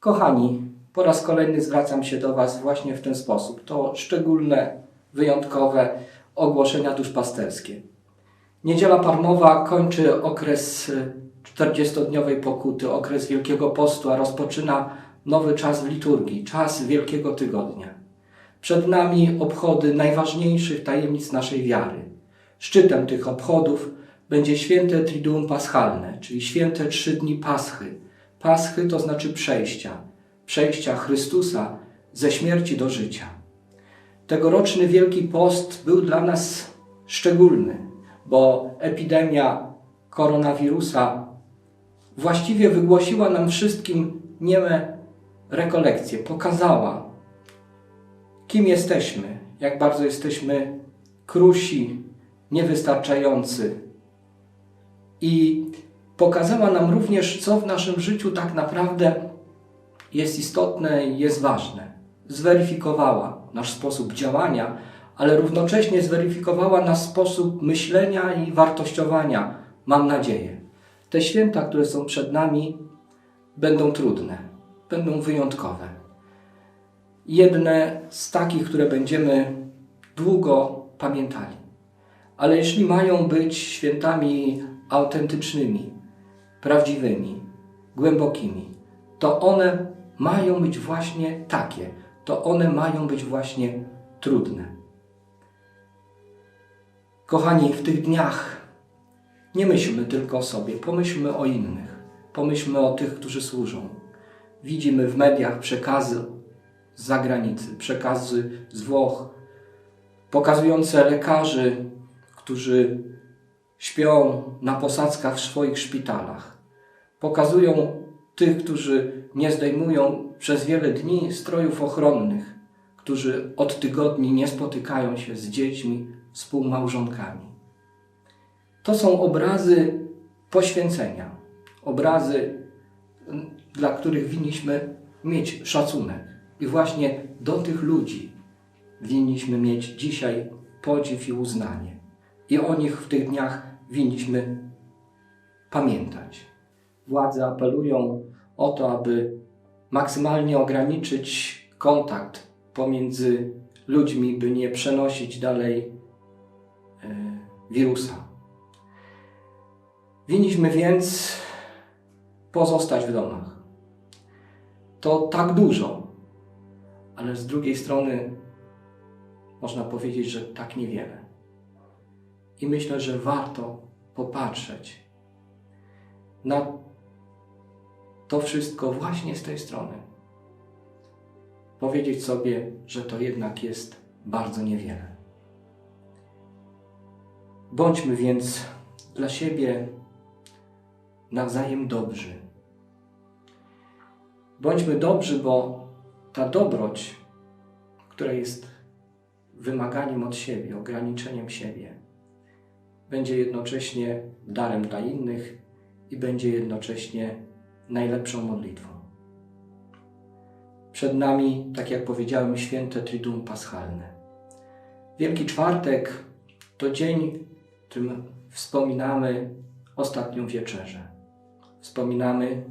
Kochani, po raz kolejny zwracam się do Was właśnie w ten sposób. To szczególne, wyjątkowe ogłoszenia duszpasterskie. Niedziela Palmowa kończy okres y, 40-dniowej pokuty, okres Wielkiego Postu, a rozpoczyna nowy czas w liturgii, czas Wielkiego Tygodnia. Przed nami obchody najważniejszych tajemnic naszej wiary. Szczytem tych obchodów będzie święte Triduum Paschalne, czyli święte trzy dni Paschy. Paschy to znaczy przejścia, przejścia Chrystusa ze śmierci do życia. Tegoroczny Wielki Post był dla nas szczególny, bo epidemia koronawirusa właściwie wygłosiła nam wszystkim nieme rekolekcje, pokazała, kim jesteśmy, jak bardzo jesteśmy krusi, niewystarczający. I pokazała nam również, co w naszym życiu tak naprawdę jest istotne i jest ważne. Zweryfikowała nasz sposób działania, ale równocześnie zweryfikowała nasz sposób myślenia i wartościowania, mam nadzieję. Te święta, które są przed nami, będą trudne, będą wyjątkowe. Jedne z takich, które będziemy długo pamiętali. Ale jeśli mają być świętami autentycznymi, prawdziwymi, głębokimi, to one mają być właśnie takie, to one mają być właśnie trudne. Kochani, w tych dniach nie myślmy tylko o sobie, pomyślmy o innych, pomyślmy o tych, którzy służą. Widzimy w mediach przekazy z zagranicy, przekazy z Włoch, pokazujące lekarzy, którzy śpią na posadzkach w swoich szpitalach. Pokazują tych, którzy nie zdejmują przez wiele dni strojów ochronnych, którzy od tygodni nie spotykają się z dziećmi, współmałżonkami. To są obrazy poświęcenia, obrazy, dla których winniśmy mieć szacunek. I właśnie do tych ludzi winniśmy mieć dzisiaj podziw i uznanie. I o nich w tych dniach winniśmy pamiętać. Władze apelują o to, aby maksymalnie ograniczyć kontakt pomiędzy ludźmi, by nie przenosić dalej e, wirusa. Winniśmy więc pozostać w domach. To tak dużo, ale z drugiej strony można powiedzieć, że tak niewiele. I myślę, że warto popatrzeć na to wszystko właśnie z tej strony. Powiedzieć sobie, że to jednak jest bardzo niewiele. Bądźmy więc dla siebie nawzajem dobrzy. Bądźmy dobrzy, bo ta dobroć, która jest wymaganiem od siebie, ograniczeniem siebie, będzie jednocześnie darem dla innych i będzie jednocześnie najlepszą modlitwą. Przed nami, tak jak powiedziałem, święte Triduum Paschalne. Wielki Czwartek to dzień, w którym wspominamy ostatnią wieczerzę. Wspominamy,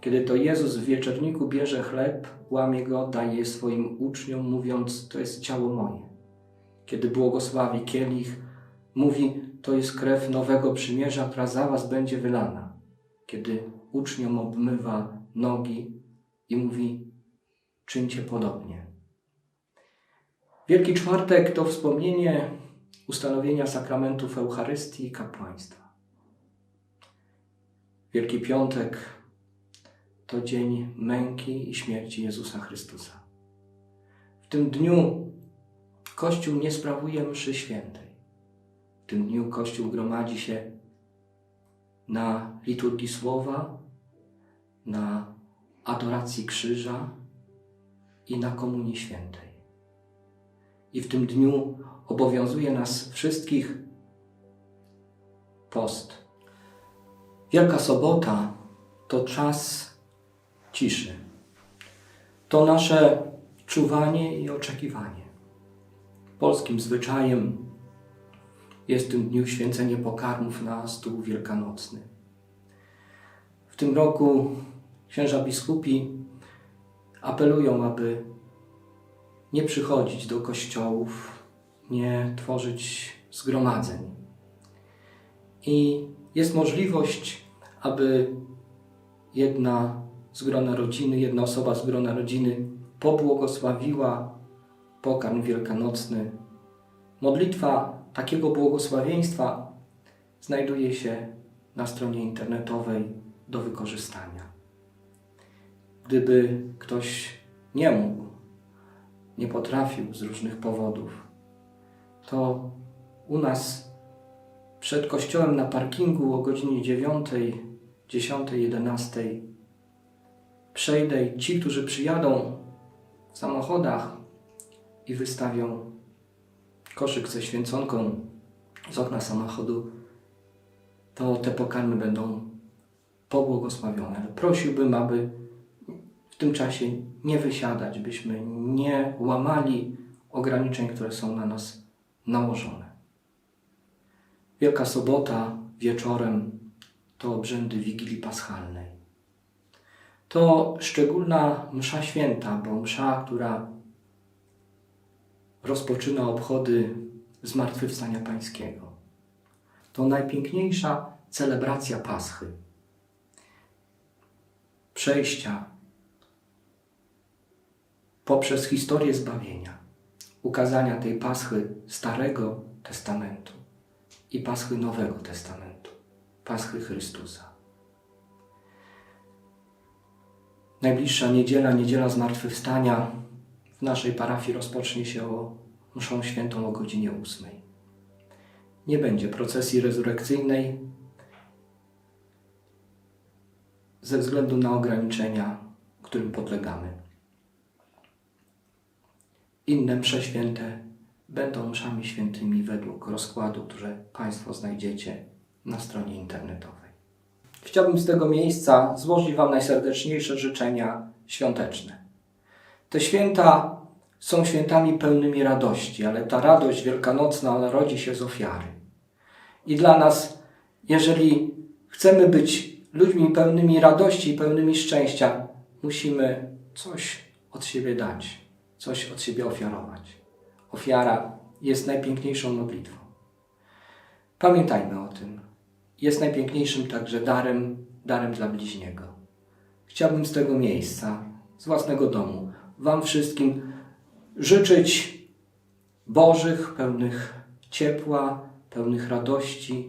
kiedy to Jezus w wieczorniku bierze chleb, łamie go, daje swoim uczniom, mówiąc: To jest ciało moje. Kiedy błogosławi kielich, mówi: To jest krew nowego przymierza, która za was będzie wylana. Kiedy uczniom obmywa nogi i mówi: Czyńcie podobnie. Wielki Czwartek to wspomnienie ustanowienia sakramentów Eucharystii i kapłaństwa. Wielki Piątek to dzień męki i śmierci Jezusa Chrystusa. W tym dniu Kościół nie sprawuje mszy świętej. W tym dniu Kościół gromadzi się na liturgii słowa, na adoracji krzyża i na komunii świętej. I w tym dniu obowiązuje nas wszystkich post. Wielka Sobota to czas ciszy. To nasze czuwanie i oczekiwanie. Polskim zwyczajem jest w tym dniu święcenie pokarmów na stół wielkanocny. W tym roku księża biskupi apelują, aby nie przychodzić do kościołów, nie tworzyć zgromadzeń. I jest możliwość, aby jedna z grona rodziny, jedna osoba z grona rodziny pobłogosławiła pokarm wielkanocny. Modlitwa takiego błogosławieństwa znajduje się na stronie internetowej do wykorzystania. Gdyby ktoś nie mógł, nie potrafił z różnych powodów, to u nas przed kościołem na parkingu o godzinie 9, 10, 11 przejdę i ci, którzy przyjadą w samochodach i wystawią koszyk ze święconką z okna samochodu, to te pokarmy będą pobłogosławione. Prosiłbym, aby w tym czasie nie wysiadać, byśmy nie łamali ograniczeń, które są na nas nałożone. Wielka Sobota wieczorem to obrzędy Wigilii Paschalnej. To szczególna msza święta, bo msza, która rozpoczyna obchody Zmartwychwstania Pańskiego. To najpiękniejsza celebracja Paschy. Przejścia poprzez historię zbawienia, ukazania tej Paschy Starego Testamentu i Paschy Nowego Testamentu, Paschy Chrystusa. Najbliższa niedziela, niedziela Zmartwychwstania w naszej parafii rozpocznie się o mszą świętą o godzinie 8. Nie będzie procesji rezurekcyjnej ze względu na ograniczenia, którym podlegamy. Inne msze święte będą mszami świętymi według rozkładu, które Państwo znajdziecie na stronie internetowej. Chciałbym z tego miejsca złożyć Wam najserdeczniejsze życzenia świąteczne. Te święta są świętami pełnymi radości, ale ta radość wielkanocna rodzi się z ofiary. I dla nas, jeżeli chcemy być ludźmi pełnymi radości i pełnymi szczęścia, musimy coś od siebie dać, coś od siebie ofiarować. Ofiara jest najpiękniejszą modlitwą. Pamiętajmy o tym. Jest najpiękniejszym także darem, darem dla bliźniego. Chciałbym z tego miejsca, z własnego domu, Wam wszystkim życzyć Bożych, pełnych ciepła, pełnych radości,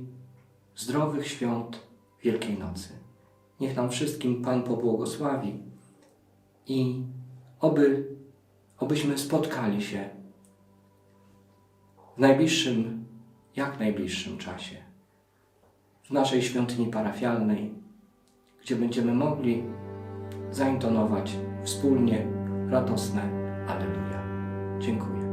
zdrowych świąt Wielkiej Nocy. Niech nam wszystkim Pan pobłogosławi i oby, obyśmy spotkali się w najbliższym, jak najbliższym czasie, w naszej świątyni parafialnej, gdzie będziemy mogli zaintonować wspólnie radosne Alleluja. Dziękuję.